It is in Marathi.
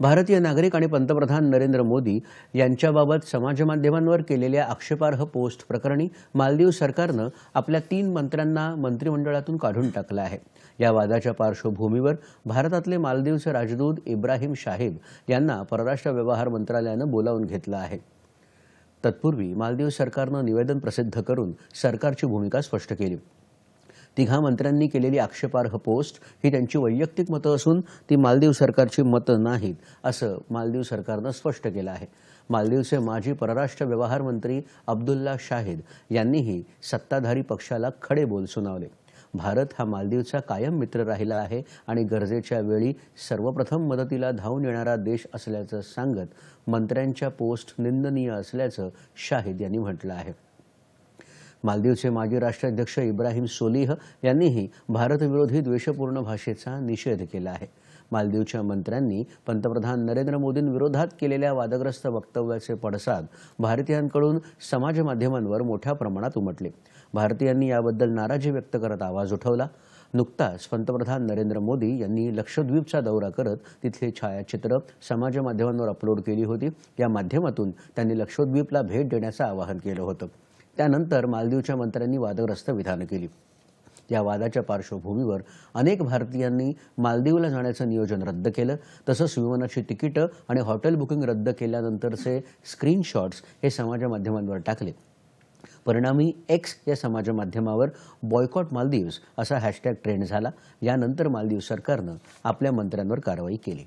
भारतीय नागरिक आणि पंतप्रधान नरेंद्र मोदी यांच्याबाबत समाजमाध्यमांवर केलेल्या आक्षेपार्ह पोस्ट प्रकरणी मालदीव सरकारनं आपल्या तीन मंत्र्यांना मंत्रिमंडळातून काढून टाकलं आहे. या वादाच्या पार्श्वभूमीवर भारतातले मालदीवचे राजदूत इब्राहिम शाहिब यांना परराष्ट्र व्यवहार मंत्रालयानं बोलावून घेतलं आहे. तत्पूर्वी मालदीव सरकारनं निवेदन प्रसिद्ध करून सरकारची भूमिका स्पष्ट केली. तिघा मंत्र्यांनी केलेली आक्षेपार्ह पोस्ट ही त्यांची वैयक्तिक मतं असून ती मालदीव सरकारची मतं नाहीत असं मालदीव सरकारनं स्पष्ट केलं आहे. मालदीवचे माजी परराष्ट्र व्यवहार मंत्री अब्दुल्ला शाहिद यांनीही सत्ताधारी पक्षाला खडे बोल सुनावले. भारत हा मालदीवचा कायम मित्र राहिला आहे आणि गरजेच्या वेळी सर्वप्रथम मदतीला धावून येणारा देश असल्याचं सांगत मंत्र्यांच्या पोस्ट निंदनीय असल्याचं शाहिद यांनी म्हटलं आहे. मालदीवचे माजी राष्ट्राध्यक्ष इब्राहिम सोलिह यांनीही भारतविरोधी द्वेषपूर्ण भाषेचा निषेध केला आहे. मालदीवच्या मंत्र्यांनी पंतप्रधान नरेंद्र मोदींविरोधात केलेल्या वादग्रस्त वक्तव्याचे पडसाद भारतीयांकडून समाजमाध्यमांवर मोठ्या प्रमाणात उमटले. भारतीयांनी याबद्दल नाराजी व्यक्त करत आवाज उठवला. नुकताच पंतप्रधान नरेंद्र मोदी यांनी लक्षद्वीपचा दौरा करत तिथले छायाचित्र समाज माध्यमांवर अपलोड केली होती. या माध्यमातून त्यांनी लक्षद्वीपला भेट देण्याचं आवाहन केलं होतं. त्यानंतर मालदीवच्या मंत्र्यांनी वादग्रस्त विधानं केली. या वादाच्या पार्श्वभूमीवर अनेक भारतीयांनी मालदीवला जाण्याचं नियोजन रद्द केलं. तसंच विमानाची तिकीटं आणि हॉटेल बुकिंग रद्द केल्यानंतरचे स्क्रीनशॉट्स हे समाजमाध्यमांवर टाकले. परिणामी एक्स या समाजमाध्यमावर बॉयकॉट मालदीव्स असा हॅशटॅग ट्रेंड झाला. यानंतर मालदीव सरकारनं आपल्या मंत्र्यांवर कारवाई केली.